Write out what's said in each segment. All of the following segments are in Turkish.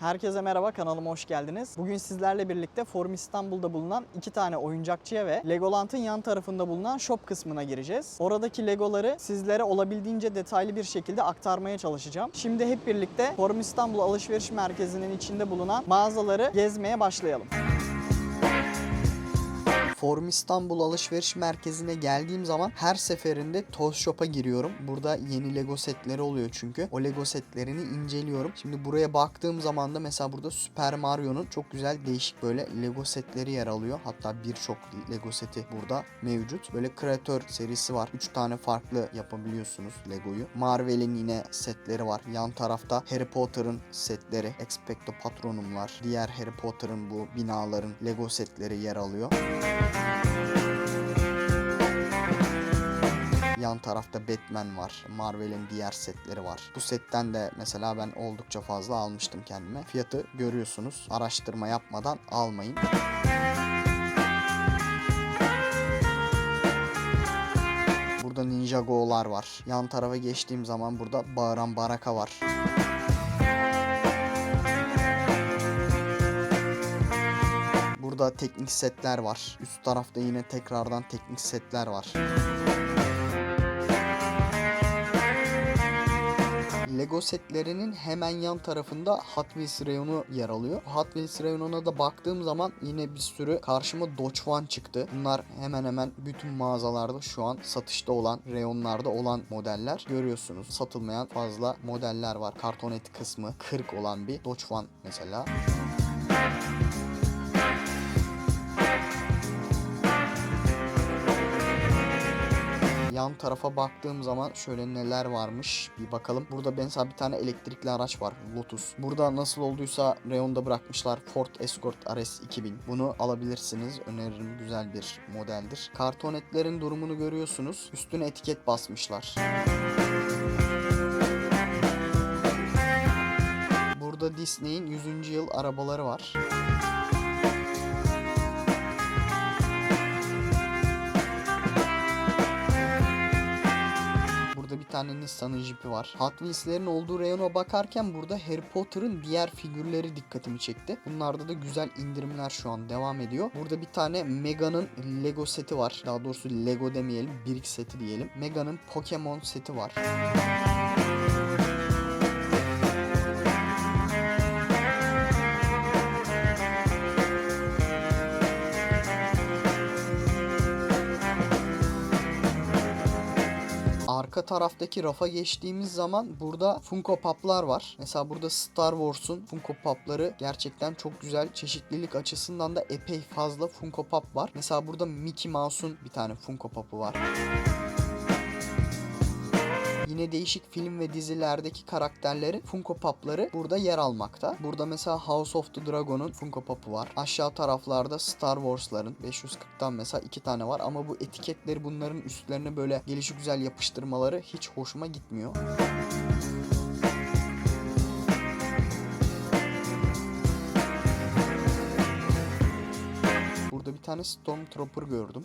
Herkese merhaba kanalıma hoş geldiniz. Bugün sizlerle birlikte Forum İstanbul'da bulunan iki tane oyuncakçıya ve Legoland'ın yan tarafında bulunan shop kısmına gireceğiz. Oradaki Legoları sizlere olabildiğince detaylı bir şekilde aktarmaya çalışacağım. Şimdi hep birlikte Forum İstanbul Alışveriş Merkezi'nin içinde bulunan mağazaları gezmeye başlayalım. Forum İstanbul Alışveriş Merkezi'ne geldiğim zaman her seferinde Toz Shop'a giriyorum. Burada yeni Lego setleri oluyor çünkü. O Lego setlerini inceliyorum. Şimdi buraya baktığım zaman da mesela burada Super Mario'nun çok güzel değişik böyle Lego setleri yer alıyor. Hatta birçok Lego seti burada mevcut. Böyle Creator serisi var. 3 tane farklı yapabiliyorsunuz Lego'yu. Marvel'in yine setleri var. Yan tarafta Harry Potter'ın setleri, Expecto Patronum'lar, diğer Harry Potter'ın bu binaların Lego setleri yer alıyor. Yan tarafta Batman var. Marvel'in diğer setleri var. Bu setten de mesela ben oldukça fazla almıştım kendime. Fiyatı görüyorsunuz. Araştırma yapmadan almayın. Burada Ninjago'lar var. Yan tarafa geçtiğim zaman burada Bağıran Baraka var. Burada teknik setler var. Üst tarafta yine tekrardan teknik setler var. Lego setlerinin hemen yan tarafında Hot Wheels reyonu yer alıyor. Hot Wheels reyonuna da baktığım zaman yine bir sürü karşıma Dodge One çıktı. Bunlar hemen hemen bütün mağazalarda şu an satışta olan, reyonlarda olan modeller. Görüyorsunuz satılmayan fazla modeller var. Kartonet kısmı 40 olan bir Dodge One mesela. Yan tarafa baktığım zaman şöyle neler varmış bir bakalım. Burada mesela bir tane elektrikli araç var Lotus. Burada nasıl olduysa reyonda bırakmışlar Ford Escort RS 2000. Bunu alabilirsiniz. Öneririm güzel bir modeldir. Kartonetlerin durumunu görüyorsunuz. Üstüne etiket basmışlar. Burada Disney'in 100. yıl arabaları var. Tane Nissan'ın jipi var. Hot Wheels'lerin olduğu reyona bakarken burada Harry Potter'ın diğer figürleri dikkatimi çekti. Bunlarda da güzel indirimler şu an devam ediyor. Burada bir tane Mega'nın Lego seti var. Daha doğrusu Lego demeyelim, Brick seti diyelim. Mega'nın Pokemon seti var. Taraftaki rafa geçtiğimiz zaman burada Funko Pop'lar var. Mesela burada Star Wars'un Funko Pop'ları gerçekten çok güzel. Çeşitlilik açısından da epey fazla Funko Pop var. Mesela burada Mickey Mouse'un bir tane Funko Pop'u var. Yine değişik film ve dizilerdeki karakterlerin Funko Pop'ları burada yer almakta. Burada mesela House of the Dragon'un Funko Pop'u var. Aşağı taraflarda Star Wars'ların 540'tan mesela iki tane var ama bu etiketleri bunların üstlerine böyle gelişi güzel yapıştırmaları hiç hoşuma gitmiyor. Burada bir tane Stormtrooper gördüm.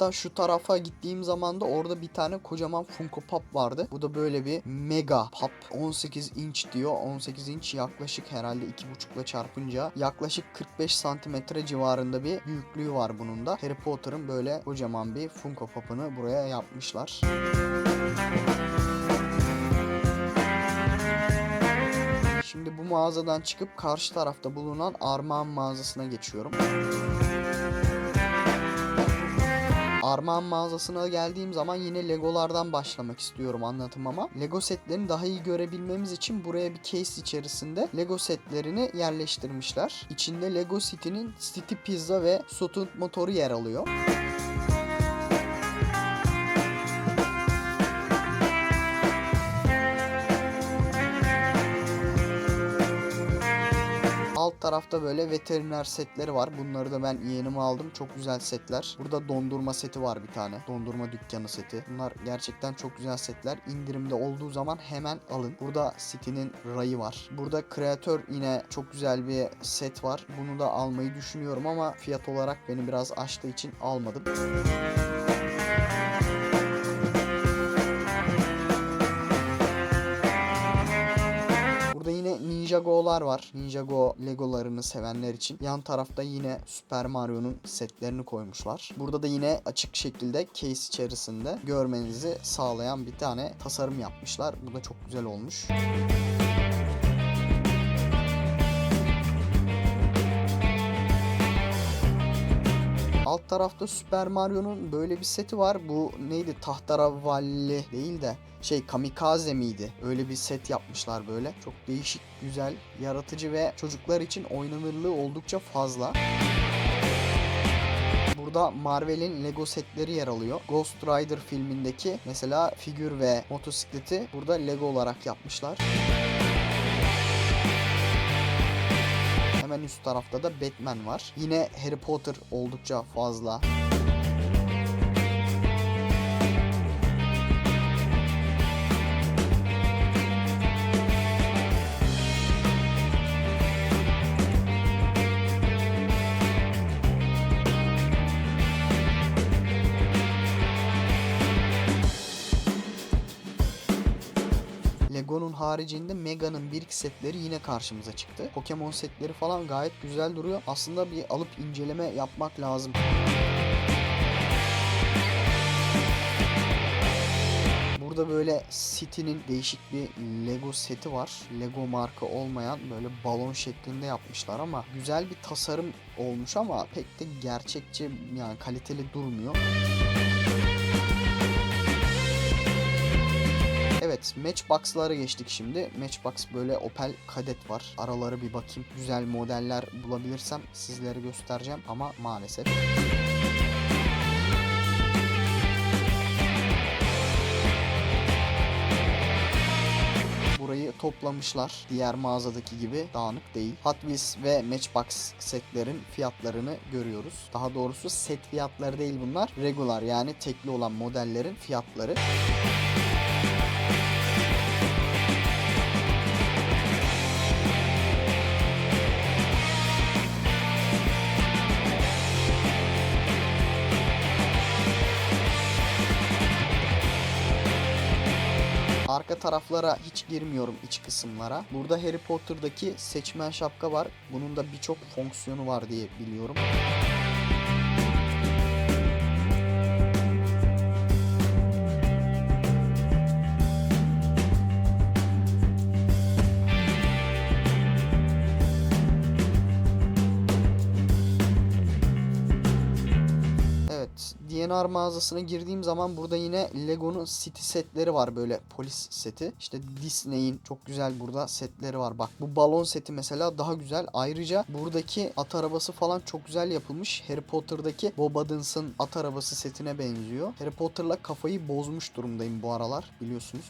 Hatta şu tarafa gittiğim zaman da orada bir tane kocaman Funko Pop vardı. Bu da böyle bir mega pop. 18 inç diyor. 18 inç yaklaşık herhalde 2.5 ile çarpınca yaklaşık 45 santimetre civarında bir büyüklüğü var bunun da. Harry Potter'ın böyle kocaman bir Funko Pop'unu buraya yapmışlar. Şimdi bu mağazadan çıkıp karşı tarafta bulunan Armağan mağazasına geçiyorum. Armağan mağazasına geldiğim zaman yine Legolardan başlamak istiyorum anlatımama. Lego setlerini daha iyi görebilmemiz için buraya bir case içerisinde Lego setlerini yerleştirmişler. İçinde Lego City'nin City Pizza ve Sutun motoru yer alıyor. Tarafta böyle veteriner setleri var. Bunları da ben yeğenime aldım. Çok güzel setler. Burada dondurma seti var bir tane. Dondurma dükkanı seti. Bunlar gerçekten çok güzel setler. İndirimde olduğu zaman hemen alın. Burada City'nin rayı var. Burada kreatör yine çok güzel bir set var. Bunu da almayı düşünüyorum ama fiyat olarak beni biraz aştığı için almadım. Ninjago'lar var. Ninjago Legolarını sevenler için. Yan tarafta yine Super Mario'nun setlerini koymuşlar. Burada da yine açık şekilde case içerisinde görmenizi sağlayan bir tane tasarım yapmışlar. Bu da çok güzel olmuş. Alt tarafta Super Mario'nun böyle bir seti var. Bu neydi? Tahtaravalli değil de şey kamikaze miydi? Öyle bir set yapmışlar böyle. Çok değişik, güzel, yaratıcı ve çocuklar için oynanırlığı oldukça fazla. Burada Marvel'in Lego setleri yer alıyor. Ghost Rider filmindeki mesela figür ve motosikleti burada Lego olarak yapmışlar. Hemen üst tarafta da Batman var. Yine Harry Potter oldukça fazla. Haricinde Mega'nın bir iki setleri yine karşımıza çıktı. Pokemon setleri falan gayet güzel duruyor. Aslında bir alıp inceleme yapmak lazım. Burada böyle City'nin değişik bir Lego seti var. Lego marka olmayan böyle balon şeklinde yapmışlar ama güzel bir tasarım olmuş ama pek de gerçekçi yani kaliteli durmuyor. Evet Matchbox'lara geçtik şimdi. Matchbox böyle Opel Kadett var. Araları bir bakayım. Güzel modeller bulabilirsem sizlere göstereceğim ama maalesef. Burayı toplamışlar. Diğer mağazadaki gibi dağınık değil. Hot Wheels ve Matchbox setlerin fiyatlarını görüyoruz. Daha doğrusu set fiyatları değil bunlar. Regular yani tekli olan modellerin fiyatları. Arka taraflara hiç girmiyorum iç kısımlara. Burada Harry Potter'daki seçmen şapka var. Bunun da birçok fonksiyonu var diye biliyorum. DNR mağazasına girdiğim zaman burada yine Lego'nun City setleri var böyle polis seti. İşte Disney'in çok güzel burada setleri var. Bak bu balon seti mesela daha güzel. Ayrıca buradaki at arabası falan çok güzel yapılmış. Harry Potter'daki Bob Adams'ın at arabası setine benziyor. Harry Potter'la kafayı bozmuş durumdayım bu aralar biliyorsunuz.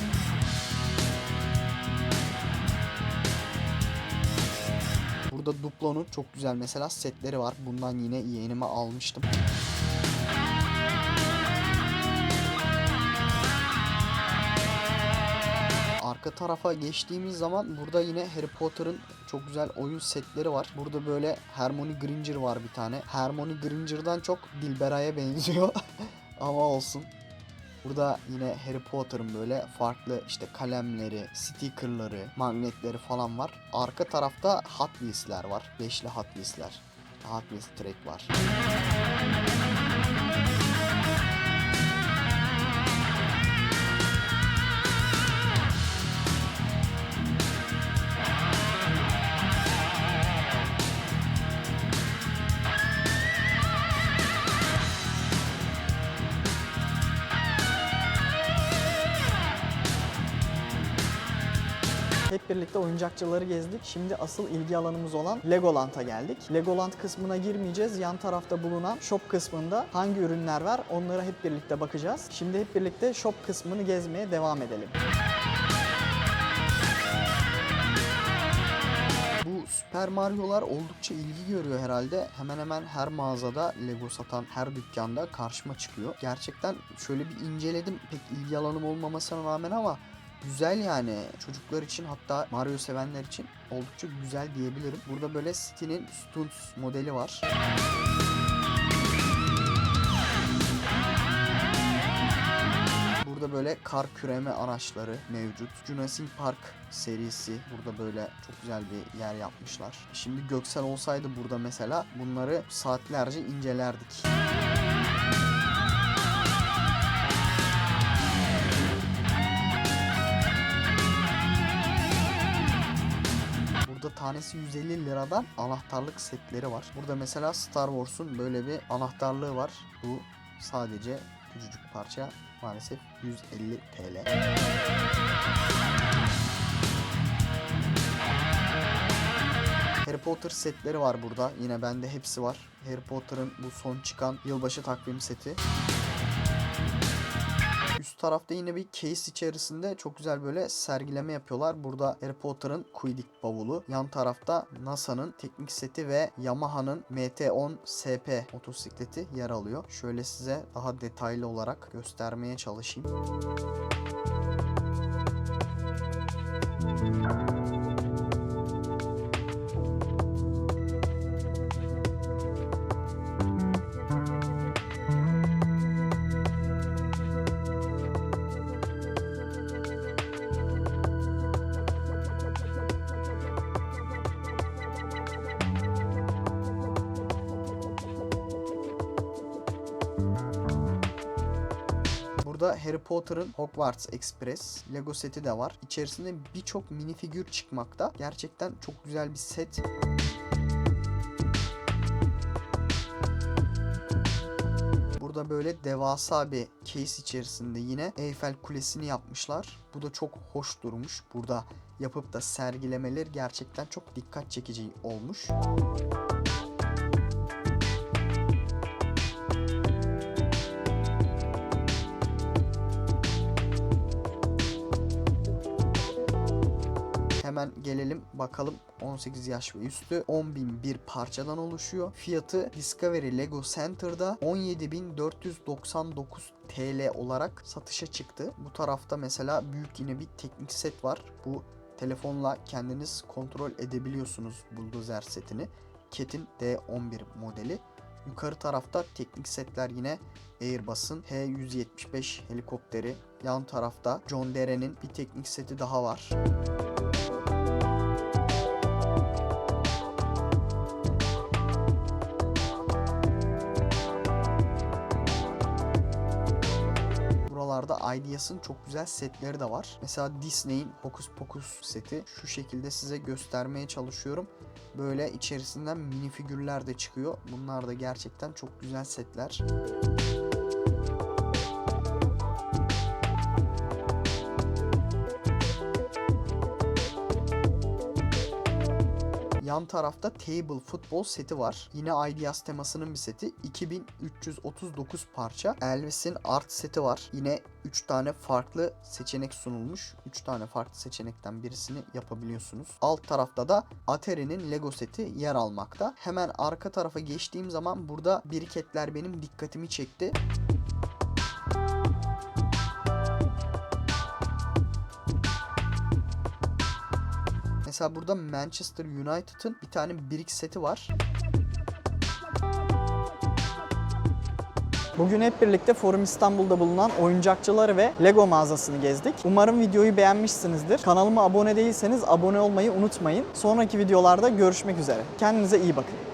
Burada Duplo'nun çok güzel mesela setleri var. Bundan yine yeğenime almıştım. Arka tarafa geçtiğimiz zaman burada yine Harry Potter'ın çok güzel oyun setleri var. Burada böyle Hermione Granger var bir tane. Hermione Granger'dan çok Dilberay'a benziyor. Ama olsun. Burada yine Harry Potter'ın böyle farklı işte kalemleri, stickerları, magnetleri falan var. Arka tarafta Hot Wheels'ler var. Beşli Hot Wheels'ler. Hot Wheels Track var. Hep birlikte oyuncakçıları gezdik. Şimdi asıl ilgi alanımız olan Legoland'a geldik. Legoland kısmına girmeyeceğiz. Yan tarafta bulunan shop kısmında hangi ürünler var onlara hep birlikte bakacağız. Şimdi hep birlikte shop kısmını gezmeye devam edelim. Super Mario'lar oldukça ilgi görüyor herhalde. Hemen hemen her mağazada Lego satan her dükkanda karşıma çıkıyor. Gerçekten şöyle bir inceledim. Pek ilgi alanım olmamasına rağmen ama güzel yani. Çocuklar için hatta Mario sevenler için oldukça güzel diyebilirim. Burada böyle City'nin Stunts modeli var. Burada böyle kar küreme araçları mevcut. Jurassic Park serisi burada böyle çok güzel bir yer yapmışlar. Şimdi Göksel olsaydı burada mesela bunları saatlerce incelerdik. Tanesi 150 liradan anahtarlık setleri var. Burada mesela Star Wars'un böyle bir anahtarlığı var. Bu sadece küçücük parça maalesef 150 TL. Harry Potter setleri var burada. Yine bende hepsi var. Harry Potter'ın bu son çıkan yılbaşı takvim seti. Tarafta yine bir case içerisinde çok güzel böyle sergileme yapıyorlar. Burada Harry Potter'ın Quidditch bavulu. Yan tarafta NASA'nın teknik seti ve Yamaha'nın MT-10 SP motosikleti yer alıyor. Şöyle size daha detaylı olarak göstermeye çalışayım. Burada Harry Potter'ın Hogwarts Express Lego seti de var. İçerisinde birçok minifigür çıkmakta. Gerçekten çok güzel bir set. Burada böyle devasa bir case içerisinde yine Eyfel Kulesi'ni yapmışlar. Bu da çok hoş durmuş. Burada yapıp da sergilemeler gerçekten çok dikkat çekici olmuş. Hemen gelelim bakalım 18 yaş ve üstü 10.001 parçadan oluşuyor. Fiyatı Discovery Lego Center'da 17.499 TL olarak satışa çıktı. Bu tarafta mesela büyük yine bir teknik set var. Bu telefonla kendiniz kontrol edebiliyorsunuz buldozer setini. Cat'in D11 modeli. Yukarı tarafta teknik setler yine Airbus'un H-175 helikopteri. Yan tarafta John Deere'nin bir teknik seti daha var. Buralarda Ideas'ın çok güzel setleri de var. Mesela Disney'in Hocus Pocus seti şu şekilde size göstermeye çalışıyorum. Böyle içerisinden minifigürler de çıkıyor. Bunlar da gerçekten çok güzel setler. Yan tarafta Table Futbol seti var. Yine Ideas temasının bir seti. 2339 parça. Elvis'in Art seti var. Yine 3 tane farklı seçenek sunulmuş. 3 tane farklı seçenekten birisini yapabiliyorsunuz. Alt tarafta da Atari'nin Lego seti yer almakta. Hemen arka tarafa geçtiğim zaman burada biriketler benim dikkatimi çekti. Mesela burada Manchester United'ın bir tane birik seti var. Bugün hep birlikte Forum İstanbul'da bulunan oyuncakçıları ve Lego mağazasını gezdik. Umarım videoyu beğenmişsinizdir. Kanalıma abone değilseniz abone olmayı unutmayın. Sonraki videolarda görüşmek üzere. Kendinize iyi bakın.